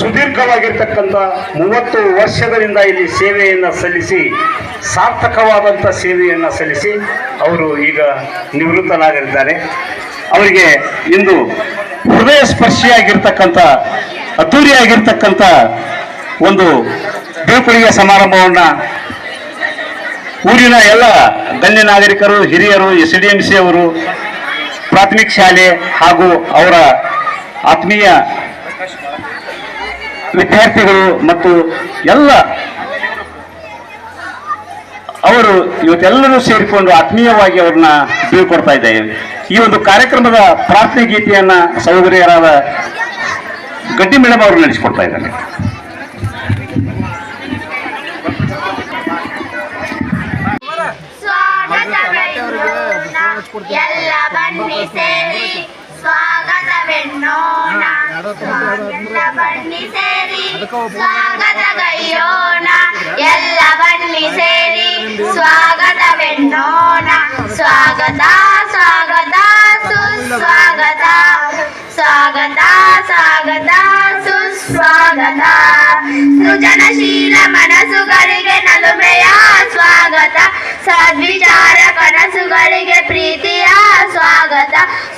ಸುದೀರ್ಘವಾಗಿರ್ತಕ್ಕಂಥ ಮೂವತ್ತು ವರ್ಷಗಳಿಂದ ಇಲ್ಲಿ ಸೇವೆಯನ್ನು ಸಲ್ಲಿಸಿ, ಸಾರ್ಥಕವಾದಂಥ ಸೇವೆಯನ್ನು ಸಲ್ಲಿಸಿ ಅವರು ಈಗ ನಿವೃತ್ತನಾಗಿದ್ದಾರೆ. ಅವರಿಗೆ ಇಂದು ಹೃದಯ ಸ್ಪರ್ಶಿಯಾಗಿರ್ತಕ್ಕಂಥ ಅದ್ದೂರಿಯಾಗಿರ್ತಕ್ಕಂಥ ಒಂದು ಬೀಳ್ಕೊಡುಗೆ ಸಮಾರಂಭವನ್ನು ಊರಿನ ಎಲ್ಲ ಗಣ್ಯ ನಾಗರಿಕರು, ಹಿರಿಯರು, ಎಸ್ ಡಿ ಎಂ ಸಿ ಅವರು, ಪ್ರಾಥಮಿಕ ಶಾಲೆ ಹಾಗೂ ಅವರ ಆತ್ಮೀಯ ವಿದ್ಯಾರ್ಥಿಗಳು ಮತ್ತು ಎಲ್ಲ ಅವರು ಇವತ್ತೆಲ್ಲರೂ ಸೇರಿಕೊಂಡು ಆತ್ಮೀಯವಾಗಿ ಅವ್ರನ್ನ ಬೀಳ್ಕೊಡ್ತಾ ಇದ್ದೇವೆ. ಈ ಒಂದು ಕಾರ್ಯಕ್ರಮದ ಪ್ರಾರ್ಥನೆ ಗೀತೆಯನ್ನ ಸಹೋದರಿಯರಾದ ಗಡ್ಡಿ ಮೇಡಮ್ ಅವರು ನಡೆಸಿಕೊಡ್ತಾ ಇದ್ದಾರೆ. ಎಲ್ಲ ಬನ್ನಿ ಸೇರಿ ಸ್ವಾಗತವೆನ್ನೋಣ ಎಲ್ಲ ಬನ್ನಿ ಸೇರಿ ಸ್ವಾಗತಗೈಯೋಣ ಎಲ್ಲ ಬನ್ನಿ ಸೇರಿ ಸ್ವಾಗತವೆನ್ನೋಣ ಸ್ವಾಗತ ಸ್ವಾಗತ ಸುಸ್ವಾಗತ ಸ್ವಾಗತ ಸ್ವಾಗತ ಸುಸ್ವಾಗತ ಸೃಜನಶೀಲ ಮನಸ್ಸುಗಳಿಗೆ ನಲುಮೆಯ ಸ್ವಾಗತ ಸದ್ವಿಚಾರ ಕನಸುಗಳಿಗೆ ಪ್ರೀತಿಯ ಸ್ವಾಗತ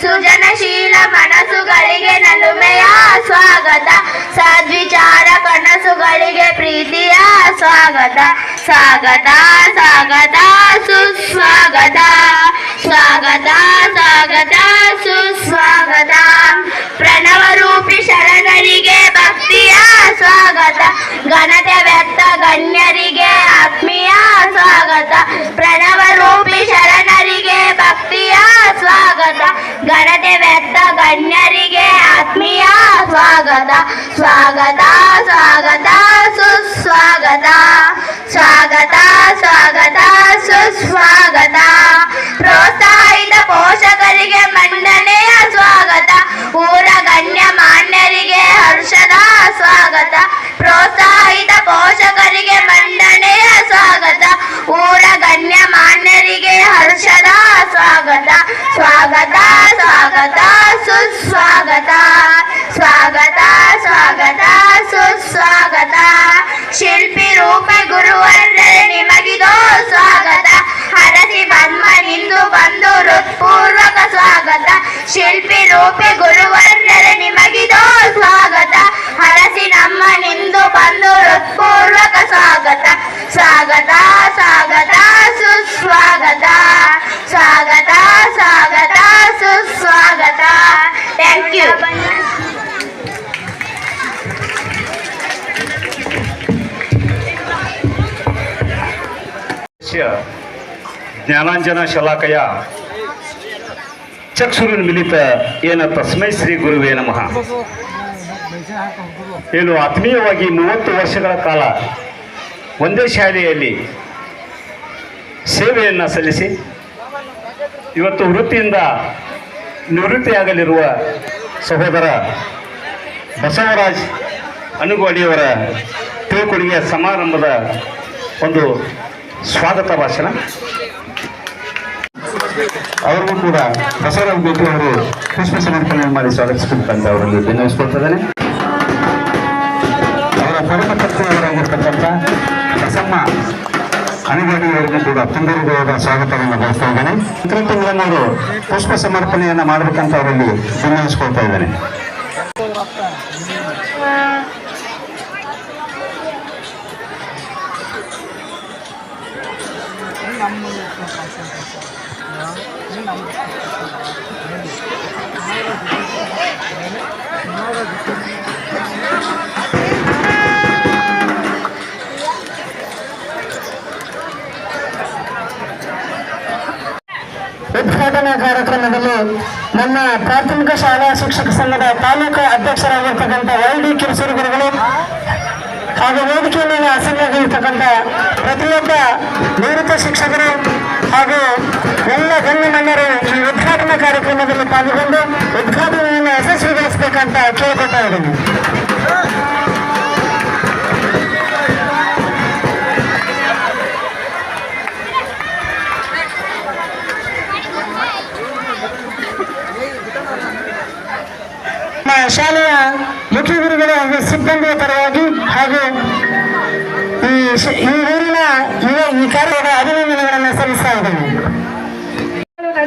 ಸೃಜನಶೀಲ ಮನಸ್ಸುಗಳಿಗೆ ನಲುಮೆಯ ಸ್ವಾಗತ. ಸದ್ವಿಚಾರ ಕನಸುಗಳಿಗೆ ಪ್ರೀತಿಯ ಸ್ವಾಗತ. ಸ್ವಾಗತ ಸ್ವಾಗತ ಸುಸ್ವಾಗತ. ಸ್ವಾಗತ ಸ್ವಾಗತ ಸುಸ್ವಾಗತ. ಘನತೆ ವ್ಯಕ್ತ ಗಣ್ಯರಿಗೆ ಆತ್ಮೀಯ ಸ್ವಾಗತ. ಸ್ವಾಗತ ಸ್ವಾಗತ, ಸುಸ್ವಾಗತ. ಸ್ವಾಗತ ಸ್ವಾಗತ, ಸುಸ್ವಾಗತ. ಪ್ರೋತ್ಸಾಹಿತ ಪೋಷಕರಿಗೆ ಮನ್ನಣೆಯ ಸ್ವಾಗತ. ಊರ ಗಣ್ಯ ಮಾನ್ಯರಿಗೆ ಹರ್ಷದ ಸ್ವಾಗತ. ಪ್ರೋತ್ಸಾಹಿತ ಪೋಷಕರಿಗೆ ಮನ್ನಣೆಯ ಸ್ವಾಗತ. ಊರ ಗಣ್ಯ ಹರ್ಷದ ಸ್ವಾಗತ ಸ್ವಾಗತ ಸ್ವಾಗತ, ಸುಸ್ವಾಗತ, ಸ್ವಾಗತ ಸ್ವಾಗತ, ಸುಸ್ವಾಗತ. ಶಿಲ್ಪಿ ರೂಪ ಗುರುವರ್ಣನೆ ನಿಮಗಿದೋ ಸ್ವಾಗತ. ಹರಸಿ ಬನ್ಮ ನಿಂದು ಬಂದು ಹೃತ್ಪೂರ್ವಕ ಸ್ವಾಗತ. ಶಿಲ್ಪಿ ಜ್ಞಾನಾಂಜನ ಶಲಾಕಯ. ಚಕ್ಷುರಿನ ಮಿಲಿತ ಏನ ತಸ್ಮೈ ಶ್ರೀ ಗುರುವೇ ನಮಃ. ಏನು ಆತ್ಮೀಯವಾಗಿ ಮೂವತ್ತು ವರ್ಷಗಳ ಕಾಲ ಒಂದೇ ಶಾಲೆಯಲ್ಲಿ ಸೇವೆಯನ್ನು ಸಲ್ಲಿಸಿ, ಇವತ್ತು ವೃತ್ತಿಯಿಂದ ನಿವೃತ್ತಿಯಾಗಲಿರುವ ಸಹೋದರ ಬಸವರಾಜ್ ಅನುಗೋಡಿಯವರ ತಿಳುಕೊಡುಗೆಯ ಸಮಾರಂಭದ ಒಂದು ಸ್ವಾಗತ ಭಾಷಣ. ಅವರಿಗೂ ಕೂಡ ಪ್ರಸಾರ ಬೇಕು ಅವರು ಪುಷ್ಪ ಸಮರ್ಪಣೆ ಮಾಡಿ ಸ್ವಾಗತಿಸಬೇಕಂತ ಅವರಲ್ಲಿ ವಿನಯಿಸಿಕೊಳ್ತಿದ್ದೇನೆ ಅವರ ಪರಮಪತ್ನಿಯವರಾಗಿರ್ತಕ್ಕಂಥ ಬಸಮ್ಮ ಅಣಿಗಾಡಿಯವರಿಗೂ ಕೂಡ ಪುಂಡರಿಗೋದ ಸ್ವಾಗತವನ್ನು ಬಯಸ್ತಾ ತಿಂಗಳನ್ನು ಅವರು ಪುಷ್ಪ ಸಮರ್ಪಣೆಯನ್ನು ಮಾಡಬೇಕಂತ ಅವರಲ್ಲಿ ವಿನಯಿಸಿಕೊಳ್ತಾ ಇದ್ದೇನೆ ಉದ್ಘಾಟನಾ ಕಾರ್ಯಕ್ರಮದಲ್ಲಿ ನಮ್ಮ ಪ್ರಾಥಮಿಕ ಶಾಲಾ ಶಿಕ್ಷಕ ಸಂಘದ ತಾಲೂಕು ಅಧ್ಯಕ್ಷರಾಗಿರ್ತಕ್ಕಂಥ ವೈ ಡಿ ಕಿರುಸೂರು ಗುರುಗಳು ಹಾಗೂ ವೇದಿಕೆ ಮೇಲೆ ಆಸನವಾಗಿರ್ತಕ್ಕಂಥ ಪ್ರತಿಯೊಬ್ಬ ನಿವೃತ್ತ ಶಿಕ್ಷಕರು ಹಾಗೂ ಎಲ್ಲ ಗಣ್ಯ ಮಣ್ಣರು ಈ ಉದ್ಘಾಟನಾ ಕಾರ್ಯಕ್ರಮದಲ್ಲಿ ಪಾಲ್ಗೊಂಡು ಉದ್ಘಾಟನೆಯನ್ನು ಯಶಸ್ವಿಗೊಳಿಸಬೇಕಂತ ಕೇಳ್ಕೊತಾ ಇದ್ದೀನಿ. ಶಾಲೆಯ ಮುಖ್ಯ ಗುರುಗಳು ಹಾಗೂ ಸಿಬ್ಬಂದಿಯ ಪರವಾಗಿ ಹಾಗೂ ಈ ಊರಿನ ಯುವ ಈ ಕಾರ್ಯದ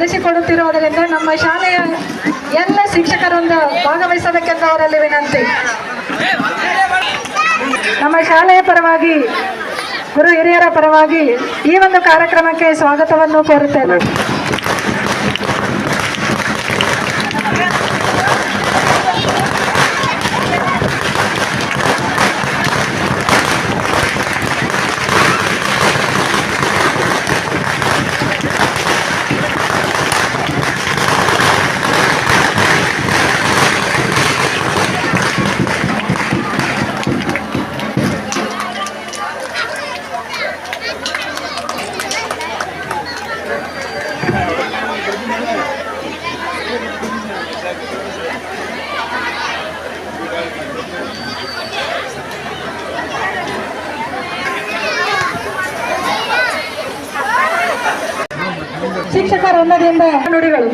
ನಡೆಸಿಕೊಡುತ್ತಿರುವುದರಿಂದ ನಮ್ಮ ಶಾಲೆಯ ಎಲ್ಲ ಶಿಕ್ಷಕರೊಂದು ಭಾಗವಹಿಸಬೇಕೆಂದು ಅವರಲ್ಲಿ ವಿನಂತಿ. ನಮ್ಮ ಶಾಲೆಯ ಪರವಾಗಿ, ಗುರು ಹಿರಿಯರ ಪರವಾಗಿ ಈ ಒಂದು ಕಾರ್ಯಕ್ರಮಕ್ಕೆ ಸ್ವಾಗತವನ್ನು ಕೋರುತ್ತೇನೆ. ವೃಂದದಿಂದ ನುಡಿಗಳು.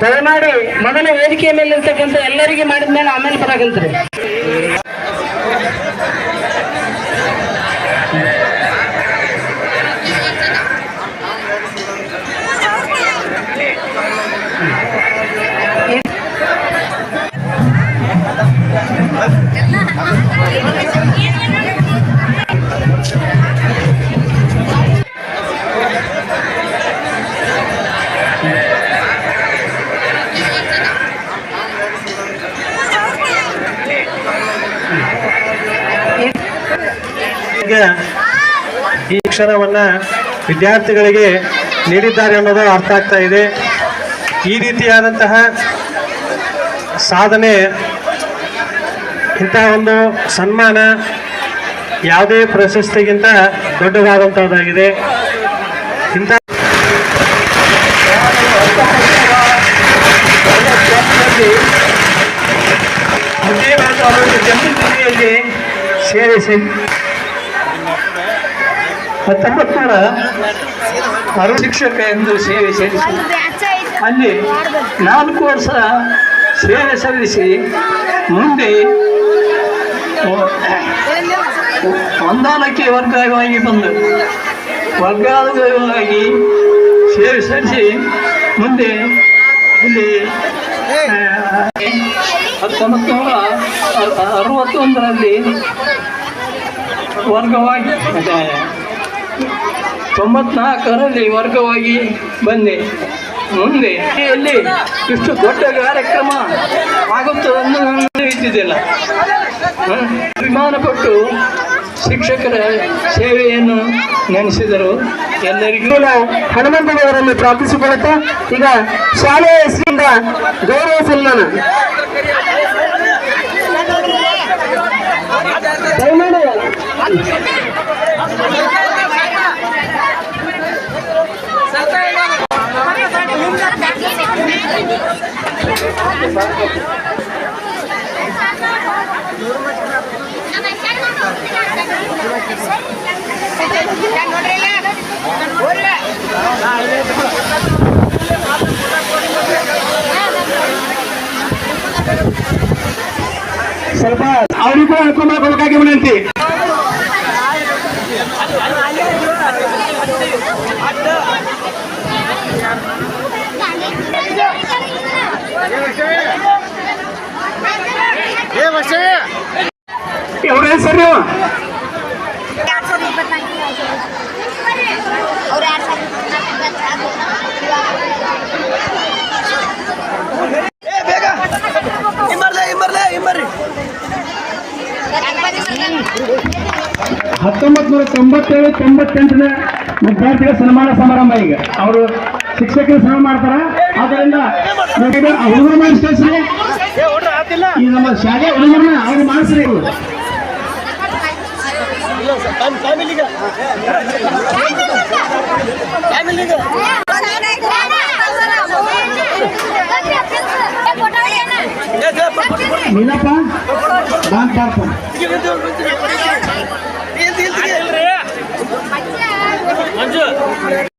ದಯಮಾಡಿ ಮೊದಲ ವೇದಿಕೆಯ ಮೇಲೆ ಇರ್ತಕ್ಕಂಥ ಎಲ್ಲರಿಗೆ ಮಾಡಿದ್ಮೇಲೆ ಆಮೇಲೆ ಬರಾಕಂತ್ರಿ ಈ ಶಿಕ್ಷಣವನ್ನು ವಿದ್ಯಾರ್ಥಿಗಳಿಗೆ ನೀಡಿದ್ದಾರೆ ಅನ್ನೋದು ಅರ್ಥ ಆಗ್ತಾ ಇದೆ. ಈ ರೀತಿಯಾದಂತಹ ಸಾಧನೆ, ಇಂತಹ ಒಂದು ಸನ್ಮಾನ ಯಾವುದೇ ಪ್ರಶಸ್ತಿಗಿಂತ ದೊಡ್ಡದಾದಂಥದ್ದಾಗಿದೆ ಇಂಥ ಸೇರಿಸಿ. ಹತ್ತೊಂಬತ್ತು ಮರು ಶಿಕ್ಷಕ ಎಂದು ಸೇವೆ ಸಲ್ಲಿಸಿ. ಅಲ್ಲಿ ನಾಲ್ಕು ವರ್ಷ ಸೇವೆ ಸಲ್ಲಿಸಿ ಮುಂದೆ ಒಂದಾಲಕ್ಕೆ ವರ್ಗವಾಗಿ ಬಂದು ವರ್ಗಾವಣೆಯಾಗಿ ಸೇವೆ ಸಲ್ಲಿಸಿ ಮುಂದೆ ಇಲ್ಲಿ ಹತ್ತೊಂಬತ್ತು ನೂರ ಅರವತ್ತೊಂದರಲ್ಲಿ ವರ್ಗವಾಗಿ ತೊಂಬತ್ನಾಲ್ಕರಲ್ಲಿ ವರ್ಗವಾಗಿ ಬಂದೆ. ಮುಂದೆ ಎಲ್ಲಿ ಇಷ್ಟು ದೊಡ್ಡ ಕಾರ್ಯಕ್ರಮ ಆಗುತ್ತದೆಂದು ನಾನು ಇದ್ದಿದ್ದಿಲ್ಲ ಅಭಿಮಾನ ಪಟ್ಟು ಶಿಕ್ಷಕರ ಸೇವೆಯನ್ನು ನೆನೆಸಿದರು. ಎಲ್ಲರಿಗೂ ನಾವು ಹನುಮಂತ ದೇವರಲ್ಲಿ ಪ್ರಾರ್ಥಿಸಿಕೊಳ್ಳುತ್ತಾ ಈಗ ಶಾಲೆಯ ಹೆಸರಿಂದ ಗೌರವ ಸನ್ಮಾನ. ದಯಮಾಡಿ सरपंच आवडी कोण? कोणाकडे काय विनंती ಹತ್ತೊಂಬತ್ತು ನೂರ ತೊಂಬತ್ತೇಳು ತೊಂಬತ್ತೆಂಟನೇ ವಿದ್ಯಾರ್ಥಿಗಳ ಸನ್ಮಾನ ಸಮಾರಂಭ ಈಗ ಅವರು ಶಿಕ್ಷಕರು ಸನ್ಮಾನ ಮಾಡ್ತಾರ ಆದ್ದರಿಂದ ಹುಡುಗರು ಮಾಡಿಸ್ರಿ ಈ ನಮ್ಮ ಶಾಲೆ ಹುಡುಗರನ್ನ ಅವ್ರು ಮಾಡಿಸ್ರಿ ಏನಪ್ಪ ನಾನ್ மஞ்சு.